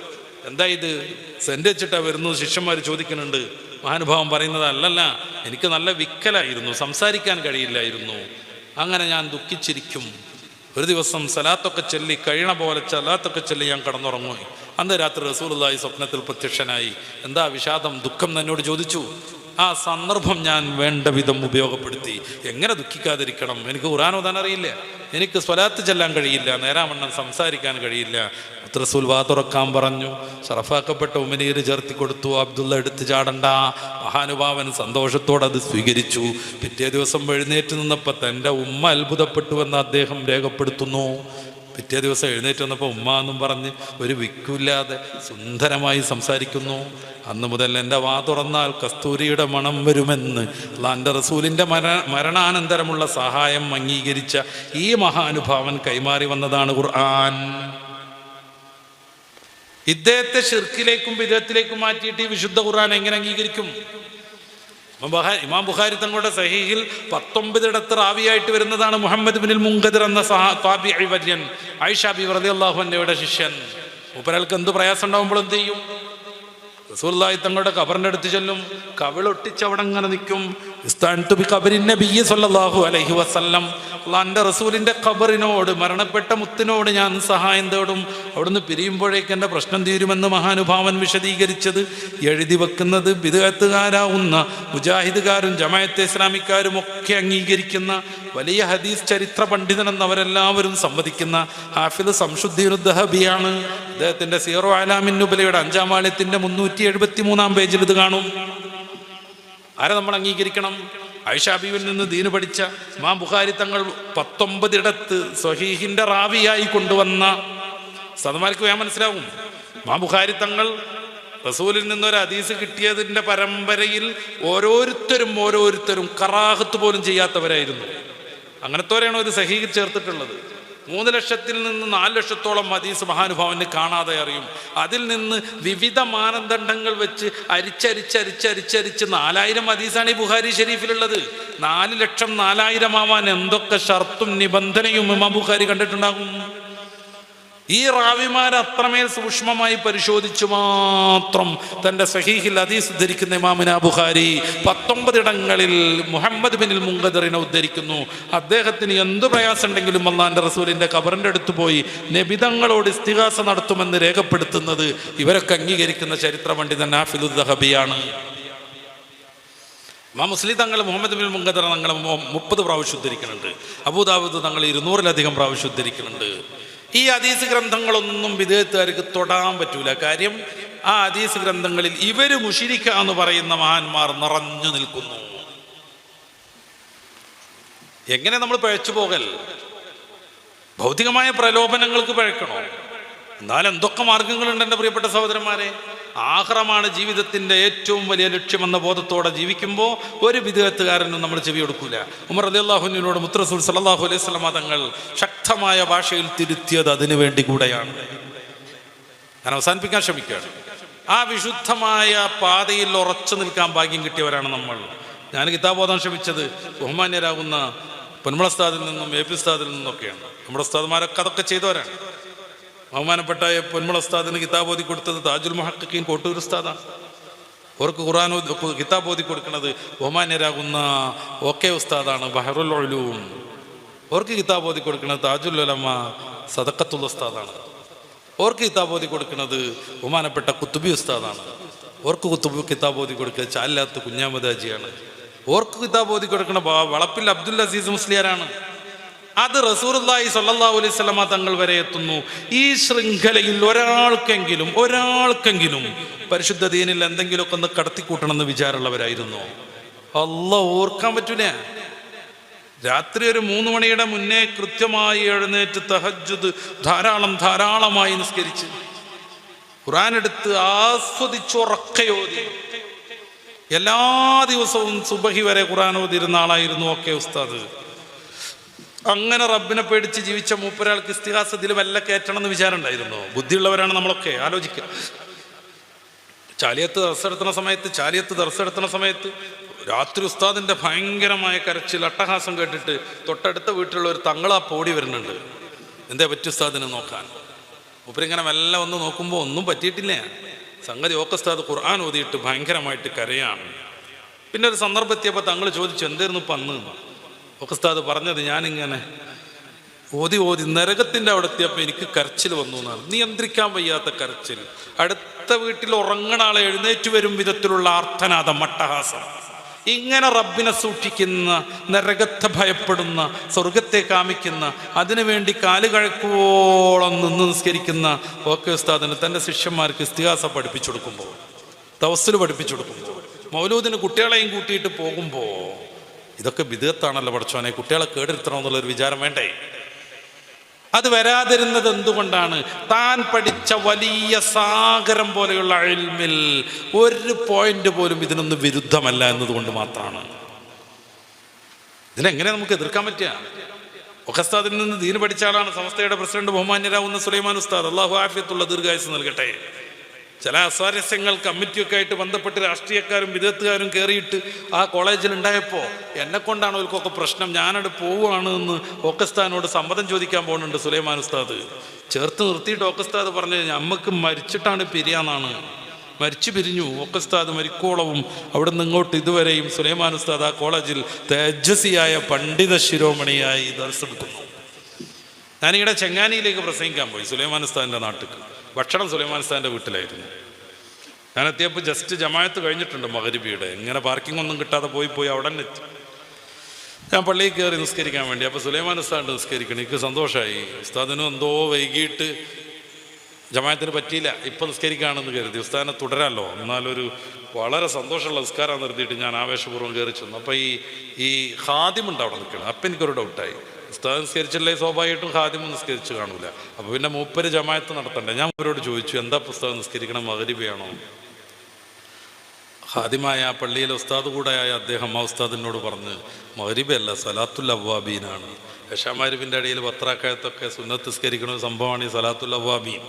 എന്താ ഇത്? സെന്റ് വെച്ചിട്ടാ വരുന്നു ശിഷ്യന്മാർ ചോദിക്കുന്നുണ്ട്. മഹാനുഭാവം പറയുന്നത് അല്ലല്ല എനിക്ക് നല്ല വിക്കലായിരുന്നു സംസാരിക്കാൻ കഴിയില്ലായിരുന്നു. അങ്ങനെ ഞാൻ ദുഃഖിച്ചിരിക്കും. ഒരു ദിവസം സലാത്തൊക്കെ ചൊല്ലി കഴിയണ പോലെ സലാത്തൊക്കെ ചൊല്ലി ഞാൻ കടന്നുറങ്ങും അന്ന് രാത്രി റസൂലുള്ളാഹി സ്വപ്നത്തിൽ പ്രത്യക്ഷനായി. എന്താ വിഷാദം? ദുഃഖം എന്നോട് ചോദിച്ചു. ആ സന്ദർഭം ഞാൻ വേണ്ട വിധം ഉപയോഗപ്പെടുത്തി. എങ്ങനെ ദുഃഖിക്കാതിരിക്കണം? എനിക്ക് ഖുർആൻ ഓതാൻ അറിയില്ല. എനിക്ക് സ്വലാത്ത് ചെല്ലാൻ കഴിയില്ല. നേരാവണ്ണം സംസാരിക്കാൻ കഴിയില്ല. റസൂൽ വാ തുറക്കാൻ പറഞ്ഞു. ഷറഫാക്കപ്പെട്ട ഉമനീർ ചേർത്തി കൊടുത്തു. അബ്ദുള്ള എടുത്ത് ചാടണ്ട. മഹാനുഭാവൻ സന്തോഷത്തോടെ അത് സ്വീകരിച്ചു. പിറ്റേ ദിവസം എഴുന്നേറ്റ് നിന്നപ്പോൾ തന്റെ ഉമ്മ അത്ഭുതപ്പെട്ടുവെന്ന് അദ്ദേഹം രേഖപ്പെടുത്തുന്നു. പിറ്റേ ദിവസം എഴുന്നേറ്റ് വന്നപ്പോൾ ഉമ്മ എന്നും പറഞ്ഞ് ഒരു വിക്കില്ലാതെ സുന്ദരമായി സംസാരിക്കുന്നു. അന്ന് മുതൽ എന്റെ വാ തുറന്നാൽ കസ്തൂരിയുടെ മണം വരുമെന്ന് അള്ളാന്റെ റസൂലിന്റെ മര മരണാനന്തരമുള്ള സഹായം അംഗീകരിച്ച ഈ മഹാനുഭാവൻ കൈമാറി വന്നതാണ് ഖുർആൻ. ഇദ്ദേഹത്തെ ഷിർക്കിലേക്കും വിധത്തിലേക്കും മാറ്റിയിട്ട് ഈ വിശുദ്ധ ഖുർആൻ എങ്ങനെ അംഗീകരിക്കും? ഇമാം ബുഖാരി തങ്ങളുടെ സഹീഹിൽ പത്തൊമ്പതിടത്ത് റാവിയായിട്ട് വരുന്നതാണ് മുഹമ്മദ് ബിനിൽ മുങ്കദർ എന്ന വര്യൻ ആയിഷ ബി റളിയല്ലാഹു അൻഹയുടെ ശിഷ്യൻ. മൂപ്പരാൾക്ക് എന്ത് പ്രയാസം ഉണ്ടാകുമ്പോൾ എന്ത് ചെയ്യും? റസൂലുള്ളാഹി തങ്ങളുടെ കബറിന്റെ അടുത്ത് ചെല്ലും കവിളൊട്ടിച്ച് അവിടെ അങ്ങനെ നിൽക്കും. അലൈഹി വസല്ലം ഖബറിനോട് മരണപ്പെട്ട മുത്തിനോട് ഞാൻ സഹായം തേടും. അവിടുന്ന് പിരിയുമ്പോഴേക്ക് എന്റെ പ്രശ്നം തീരുമെന്ന് മഹാനുഭാവൻ വിശദീകരിച്ചത് എഴുതി വെക്കുന്നത് വിദഗത്തുകാരാവുന്ന മുജാഹിദുകാരും ജമായത്തെ ഇസ്ലാമിക്കാരും ഒക്കെ അംഗീകരിക്കുന്ന വലിയ ഹദീസ് ചരിത്ര പണ്ഡിതൻ എന്നവരെല്ലാവരും സംവദിക്കുന്ന ഹാഫിദ് സംശുദ്ധീനുദ്ദഹബിയാണ് അദ്ദേഹത്തിന്റെ സീറോ ആലാമിൻ നുബലയുടെ അഞ്ചാം ആലയത്തിന്റെ മുന്നൂറ്റി എഴുപത്തി മൂന്നാം പേജിൽ ഇത് കാണും. ആരെ നമ്മൾ അംഗീകരിക്കണം? ഐഷാബിയിൽ നിന്ന് ദീന് പഠിച്ച മാം ബുഖാരി തങ്ങൾ പത്തൊമ്പതിടത്ത് സ്വഹീഹിന്റെ റാവിയായി കൊണ്ടുവന്ന സദമാർക്ക് ഞാൻ മനസ്സിലാവും. മാം ബുഖാരി തങ്ങൾ റസൂലിൽ നിന്നൊരു ഹദീസ് കിട്ടിയതിന്റെ പരമ്പരയിൽ ഓരോരുത്തരും ഓരോരുത്തരും കറാഹത്ത് പോലും ചെയ്യാത്തവരായിരുന്നു. അങ്ങനത്തോരെയാണ് ഒരു സഹീഹിൽ ചേർത്തിട്ടുള്ളത്. മൂന്ന് ലക്ഷത്തിൽ നിന്ന് നാല് ലക്ഷത്തോളം ഹദീസ് മഹാനുഭാവന് കാണാതെ അറിയും. അതിൽ നിന്ന് വിവിധ മാനദണ്ഡങ്ങൾ വെച്ച് അരിച്ചരിച്ചരിച്ചരിച്ചരിച്ച് നാലായിരം ഹദീസാണ് ഈ ബുഹാരി ഷെരീഫിലുള്ളത് നാല് ലക്ഷം നാലായിരം ആവാൻ എന്തൊക്കെ ഷർത്തും നിബന്ധനയും ഇമാം ബുഹാരി കണ്ടിട്ടുണ്ടാകും? ഈ റാവിമാർ അത്രമേൽ സൂക്ഷ്മമായി പരിശോധിച്ചു മാത്രം തന്റെ സഹീഹിൽ അതീസ് ഉദ്ധരിക്കുന്ന ഇമാമിന ബുഖാരി പത്തൊമ്പതിടങ്ങളിൽ മുഹമ്മദ് ബിനിൽ മുങ്കദറിനെ ഉദ്ധരിക്കുന്നു. അദ്ദേഹത്തിന് എന്ത് പ്രയാസമുണ്ടെങ്കിലും അള്ളാന്റെ റസൂലിന്റെ കബറിന്റെ അടുത്ത് പോയി നബിതങ്ങളോട് ഇസ്തിഹാസ നടത്തുമെന്ന് രേഖപ്പെടുത്തുന്നത് ഇവരൊക്കെ അംഗീകരിക്കുന്ന ചരിത്ര പണ്ഡിതൻ നാഫിലുദ്ദഹബിയാണ് മാ മുസ്ലിം തങ്ങൾ മുഹമ്മദ് ബിൻ മുങ്കദർ തങ്ങൾ മുപ്പത് പ്രാവശ്യം ഉദ്ധരിക്കുന്നുണ്ട്. അബൂദാബുദ് തങ്ങൾ ഇരുന്നൂറിലധികം പ്രാവശ്യം ഉദ്ധരിക്കുന്നുണ്ട്. ഈ ഹദീസ് ഗ്രന്ഥങ്ങളൊന്നും വിദേഹത്തുകാർക്ക് തൊടാൻ പറ്റൂല. കാര്യം ആ ഹദീസ് ഗ്രന്ഥങ്ങളിൽ ഇവർ മുഷിരിക്ക എന്ന് പറയുന്ന മഹാന്മാർ നിറഞ്ഞു നിൽക്കുന്നു. എങ്ങനെ നമ്മൾ പഴച്ചു പോകൽ? ഭൗതികമായ പ്രലോഭനങ്ങൾക്ക് പഴക്കണോ? എന്നാൽ എന്തൊക്കെ മാർഗങ്ങളുണ്ട് എന്റെ പ്രിയപ്പെട്ട സഹോദരന്മാരെ? ആഹ്റമാണ് ജീവിതത്തിന്റെ ഏറ്റവും വലിയ ലക്ഷ്യമെന്ന ബോധത്തോടെ ജീവിക്കുമ്പോൾ ഒരു വിധേയത്തുകാരനും നമ്മൾ ചെവി കൊടുക്കൂല. ഉമർ അള്ളാഹുനോട് മുത്രസൂൽ സലാഹു അലൈഹി സ്വലാമ തങ്ങൾ ശക്തമായ ഭാഷയിൽ തിരുത്തിയത് അതിനു വേണ്ടി കൂടെയാണ്. ഞാൻ അവസാനിപ്പിക്കാൻ ശ്രമിക്കുകയാണ്. ആ വിശുദ്ധമായ പാതയിൽ ഉറച്ചു നിൽക്കാൻ ഭാഗ്യം കിട്ടിയവരാണ് നമ്മൾ. ഞാൻ കിതാബോധം ശ്രമിച്ചത് ബഹുമാന്യരാകുന്ന പൊന്മുളസ്താദിൽ നിന്നും എ പി ഉസ്താദിൽ നിന്നൊക്കെയാണ്. നമ്മുടെ ഉസ്താദ്മാരൊക്കെ അതൊക്കെ ചെയ്തവരാണ്. ബഹുമാനപ്പെട്ട പൊന്മുള ഉസ്താദിന് കിതാബ് ഓതി കൊടുത്തത് താജുൽ മഹക്കീൻ കോട്ടൂർ ഉസ്താദാണ്. അവർക്ക് ഖുറാൻ കിതാബ് ഓതി കൊടുക്കുന്നത് ബഹുമാന്യരാകുന്ന ഓക്കെ ഉസ്താദാണ് ബഹറുൽ ഒലൂം അവർക്ക് കിതാബ് ഓതി കൊടുക്കുന്നത് താജുൽ ഉലമ സദക്കത്തുൽ ഉസ്താദാണ്. അവർക്ക് കിതാബ് ഓതി കൊടുക്കുന്നത് ബഹുമാനപ്പെട്ട കുത്തുബി ഉസ്താദാണ്. ഓർക്ക് കുത്തുബി കിതാബ് ഓതി കൊടുക്കുക ചാലാത്ത് കുഞ്ഞാമദാജിയാണ് ഓർക്ക് കിതാബ് ഓതി കൊടുക്കുന്ന വളപ്പിൽ അബ്ദുൽ അസീസ് മുസ്ലിയാരാണ്. അത് റസൂർല്ലാഹി സല്ലാഹു അലൈഹി സ്വലമ തങ്ങൾ വരെ എത്തുന്നു. ഈ ശൃംഖലയിൽ ഒരാൾക്കെങ്കിലും ഒരാൾക്കെങ്കിലും പരിശുദ്ധ ദീനിൽ എന്തെങ്കിലുമൊക്കെ ഒന്ന് കടത്തിക്കൂട്ടണമെന്ന് വിചാരമുള്ളവരായിരുന്നു. അല്ല ഓർക്കാൻ പറ്റൂല. രാത്രി ഒരു മൂന്ന് മണിയുടെ മുന്നേ കൃത്യമായി എഴുന്നേറ്റ് തഹജുദ് ധാരാളം ധാരാളമായി നിസ്കരിച്ച് ഖുറാൻ എടുത്ത് ആസ്വദിച്ചുറക്കയോതി എല്ലാ ദിവസവും സുബഹി വരെ ഖുറാൻ ഓതിരുന്ന ആളായിരുന്നു ഓക്കെ ഉസ്താദ്. അങ്ങനെ റബ്ബിനെ പേടിച്ച് ജീവിച്ച മൂപ്പരാൾക്ക് ഇസ്തിഹാസത്തിൽ വല്ല കയറ്റണം എന്ന് വിചാരം ഉണ്ടായിരുന്നു ബുദ്ധിയുള്ളവരാണ് നമ്മളൊക്കെ ആലോചിക്കുക ചാലിയത്ത് ദർശെടുത്തുന്ന സമയത്ത് ചാലിയത്ത് ദർശെടുത്തുന്ന സമയത്ത് രാത്രി ഉസ്താദിന്റെ ഭയങ്കരമായ കരച്ചിൽ അട്ടഹാസം കേട്ടിട്ട് തൊട്ടടുത്ത വീട്ടിലുള്ള ഒരു തങ്ങളാ പോടി വരുന്നുണ്ട്. എന്തേ പറ്റി ഉസ്താദിനെ നോക്കാൻ? ഉപരിങ്ങനെ മെല്ലെ ഒന്ന് നോക്കുമ്പോൾ ഒന്നും പറ്റിയിട്ടില്ല. സംഗതി ഓക്കെ ഉസ്താദ് ഖുർആൻ ഓതിയിട്ട് ഭയങ്കരമായിട്ട് കരയാണ്. പിന്നെ ഒരു സന്ദർഭം എത്തിയപ്പോൾ തങ്ങൾ ചോദിച്ചു എന്തായിരുന്നു പന്ന് ഉസ്താദ് പറഞ്ഞത് ഞാനിങ്ങനെ ഓതി ഓതി നരകത്തിന്റെ അവിടെ എത്തിയപ്പോൾ എനിക്ക് കരച്ചിൽ വന്നു എന്നാണ്. നിയന്ത്രിക്കാൻ വയ്യാത്ത കരച്ചിൽ. അടുത്ത വീട്ടിൽ ഉറങ്ങണ ആളെ എഴുന്നേറ്റ് വരും വിധത്തിലുള്ള ആർത്തനാഥ മട്ടഹാസം. ഇങ്ങനെ റബ്ബിനെ സൂക്ഷിക്കുന്ന നരകത്തെ ഭയപ്പെടുന്ന സ്വർഗത്തെ കാമിക്കുന്ന അതിനുവേണ്ടി കഴക്കുവോളം നിന്ന് നിസ്കരിക്കുന്ന ഓക്കെ ഉസ്താദിന് തന്റെ ശിഷ്യന്മാർക്ക് ഇസ്തിഹാസ പഠിപ്പിച്ചു കൊടുക്കുമ്പോൾ തവസ്സിൽ പഠിപ്പിച്ചു കൊടുക്കുമ്പോൾ മൗലൂദിന് കുട്ടികളെയും കൂട്ടിയിട്ട് പോകുമ്പോൾ ഇതൊക്കെ വിദഗത്താണല്ലോ പഠിച്ചോനെ കുട്ടികളെ കേടെടുത്തണമെന്നുള്ളൊരു വിചാരം വേണ്ടേ? അത് വരാതിരുന്നത് എന്തുകൊണ്ടാണ്? താൻ പഠിച്ച വലിയ സാഗരം പോലെയുള്ള അഴിൽമിൽ ഒരു പോയിന്റ് പോലും ഇതിനൊന്നും വിരുദ്ധമല്ല എന്നതുകൊണ്ട് മാത്രമാണ്. ഇതിനെങ്ങനെ നമുക്ക് എതിർക്കാൻ പറ്റുക? ഒഖസ്താദിൽ നിന്ന് ദീന് പഠിച്ച ആളാണ്. സംസ്ഥയുടെ പ്രസിഡന്റ് ബഹുമാന്യരാവുന്ന സുലൈമാൻ ഉസ്താദ്. അള്ളാഹു ആഫിയത്തുള്ള ദീർഘായുസ് നൽകട്ടെ. ചില അസ്വാരസ്യങ്ങൾ കമ്മിറ്റിയൊക്കെ ആയിട്ട് ബന്ധപ്പെട്ട് രാഷ്ട്രീയക്കാരും വിദഗ്ധക്കാരും കയറിയിട്ട് ആ കോളേജിൽ ഉണ്ടായപ്പോൾ എന്നെ കൊണ്ടാണ് അവർക്കൊക്കെ പ്രശ്നം. ഞാനവിടെ പോവുകയാണ് എന്ന് ഓക്കസ്ഥാനോട് സമ്മതം ചോദിക്കാൻ പോകുന്നുണ്ട് സുലൈമാൻ ഉസ്താദ്. ചേർത്ത് നിർത്തിയിട്ട് ഓക്കസ്താദ് പറഞ്ഞു നമുക്ക് മരിച്ചിട്ടാണ് പിരിയാന്നാണ്. മരിച്ചു പിരിഞ്ഞു. ഓക്കസ്താദ് മരിക്കോളവും അവിടെ നിന്ന് ഇങ്ങോട്ട് ഇതുവരെയും സുലൈമാൻ ഉസ്താദ് ആ കോളേജിൽ തേജസ്വിയായ പണ്ഡിത ശിരോമണിയായി ദർശെടുക്കുന്നു ഞാനിവിടെ ചെങ്ങാനിയിലേക്ക് പ്രസംഗിക്കാൻ പോയി സുലൈമാൻ ഉസ്താദിന്റെ നാട്ടിൽ ഭക്ഷണം സുലൈമാൻ ഉസ്താദിന്റെ വീട്ടിലായിരുന്നു. ഞാൻ എത്തിയപ്പോൾ ജസ്റ്റ് ജമായത്ത് കഴിഞ്ഞിട്ടുണ്ട് മകരിബിയുടെ ഇങ്ങനെ പാർക്കിംഗ് ഒന്നും കിട്ടാതെ പോയി പോയി അവിടെ തന്നെ എത്തി. ഞാൻ പള്ളിയിൽ കയറി നിസ്കരിക്കാൻ വേണ്ടി. അപ്പോൾ സുലൈമാൻ ഉസ്താദ് നിസ്കരിക്കണം. എനിക്ക് സന്തോഷമായി ഉസ്താദിനും എന്തോ വൈകിട്ട് ജമായത്തിന് പറ്റിയില്ല. ഇപ്പം നിസ്കരിക്കുകയാണെന്ന് കരുതി. ഉസ്താദിനെ തുടരാമല്ലോ എന്നാലൊരു വളരെ സന്തോഷമുള്ള നിസ്കാരം നിർത്തിയിട്ട് ഞാൻ ആവേശപൂർവം കയറി ചെന്നു. അപ്പോൾ ഈ ഈ ഹാദ്യമുണ്ട് അവിടെ നിൽക്കണം. അപ്പം എനിക്കൊരു ഡൗട്ടായി ഉസ്താദ് നിസ്കരിച്ചില്ലേ? സ്വാഭാവികമായിട്ടും ഹാദിമ നിസ്കരിച്ച് കാണൂല. അപ്പോൾ പിന്നെ മൂപ്പര് ജമായത്ത് നടത്തണ്ടേ? ഞാൻ അവരോട് ചോദിച്ചു എന്താ പുസ്തകം നിസ്കരിക്കണം? മകരിബിയാണോ ഹാദിമായ ആ പള്ളിയിലെ ഉസ്താദ് കൂടെയായ അദ്ദേഹം ആ ഉസ്താദിനോട് പറഞ്ഞ് മകരിബല്ല സലാത്തുൽ അവ്വാബീനാണ്. യശാമാരിബിന്റെ അടിയിൽ പത്രാക്കായത്തൊക്കെ സുന്നത്ത് നിസ്കരിക്കുന്ന ഒരു സംഭവമാണ് ഈ സലാത്തുൽ അവ്വാബീൻ.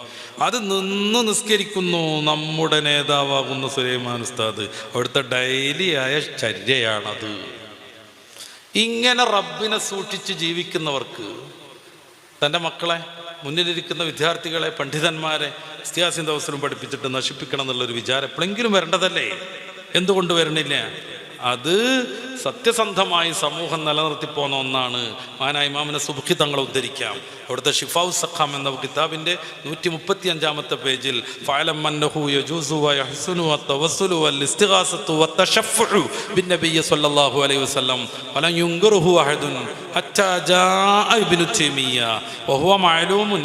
അത് നിന്ന് നിസ്കരിക്കുന്നു നമ്മുടെ നേതാവാകുന്ന സുലൈമാൻ ഉസ്താദ്. അവിടുത്തെ ഡെയിലിയായ ചര്യയാണത്. ഇങ്ങനെ റബ്ബിനെ സൂക്ഷിച്ച് ജീവിക്കുന്നവർക്ക് തന്റെ മക്കളെ മുന്നിലിരിക്കുന്ന വിദ്യാർത്ഥികളെ പണ്ഡിതന്മാരെ ഇസ്തിഹാസിന്റെ അവസരം പഠിപ്പിച്ചിട്ട് നശിപ്പിക്കണം എന്നുള്ളൊരു വിചാരം എപ്പോഴെങ്കിലും വരേണ്ടതല്ലേ? എന്തുകൊണ്ട് വരണില്ല? അത് സത്യസന്ധമായി സമൂഹം നിലനിർത്തിപ്പോന്ന ഒന്നാണ്. മാനായ ഇമാമിനെ സുബുഖി തങ്ങളെ ഉദ്ധരിക്കാം. അവിടുത്തെ ഷിഫാവ് സഖാം എന്ന കിതാബിന്റെ നൂറ്റി മുപ്പത്തി അഞ്ചാമത്തെ പേജിൽ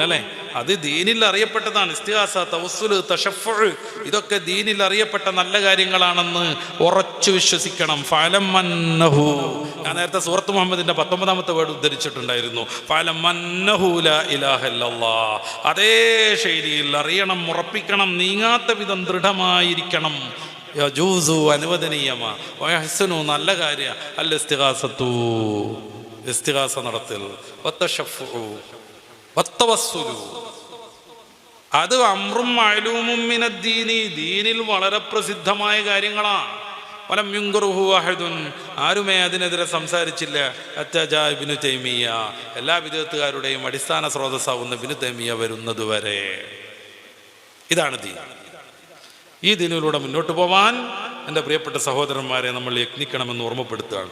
അല്ലേ? അത് ദീനിൽ അറിയപ്പെട്ടതാണ്. ഇസ്തിഹാസ തവസ്സുൽ തഷഫ് ഇതൊക്കെ ദീനിൽ അറിയപ്പെട്ട നല്ല കാര്യങ്ങളാണെന്ന് ഉറച്ചു വിശ്വസിക്കണം. ഫലം മന്നഹു ഞാൻ നേരത്തെ സൂറത്ത് മുഹമ്മദിന്റെ പത്തൊമ്പതാമത്തെ വേർഡ് ഉദ്ധരിച്ചിട്ടുണ്ടായിരുന്നു. ഫലം മന്നഹൂല ഇലാഹല്ലാ അതേ ശൈലിയിൽ അറിയണം ഉറപ്പിക്കണം നീങ്ങാത്ത വിധം ദൃഢമായിരിക്കണം. യജൂസു അനുവദനീയമാ. നല്ല കാര്യ. അല്ല ഇസ്തിഹാസത്തു ഇസ്തിഹാസ നടത്തൽ. വത്തഷഫു വത്തവസ്സുലു അത് അമ്രും അയലൂമും മിനദ്ദീനി. ദീനിൽ വളരെ പ്രസിദ്ധമായ കാര്യങ്ങളാണ്. വലം യുങ്കുറുഹു അഹദുൻ. ആരുമേ അതിനെതിരെ സംസാരിച്ചില്ല. അറ്റാജാ ബിനു തൈമിയ എല്ലാ വിധത്തുകാരുടെയും അടിസ്ഥാന സ്രോതസ്സാവുന്ന ബിനു തൈമിയ വരുന്നത് വരെ. ഇതാണ് ദീൻ. ഈ ദീനിലൂടെ മുന്നോട്ട് പോവാൻ എന്റെ പ്രിയപ്പെട്ട സഹോദരന്മാരെ നമ്മൾ യത്നിക്കണമെന്ന് ഓർമ്മപ്പെടുത്തുകയാണ്.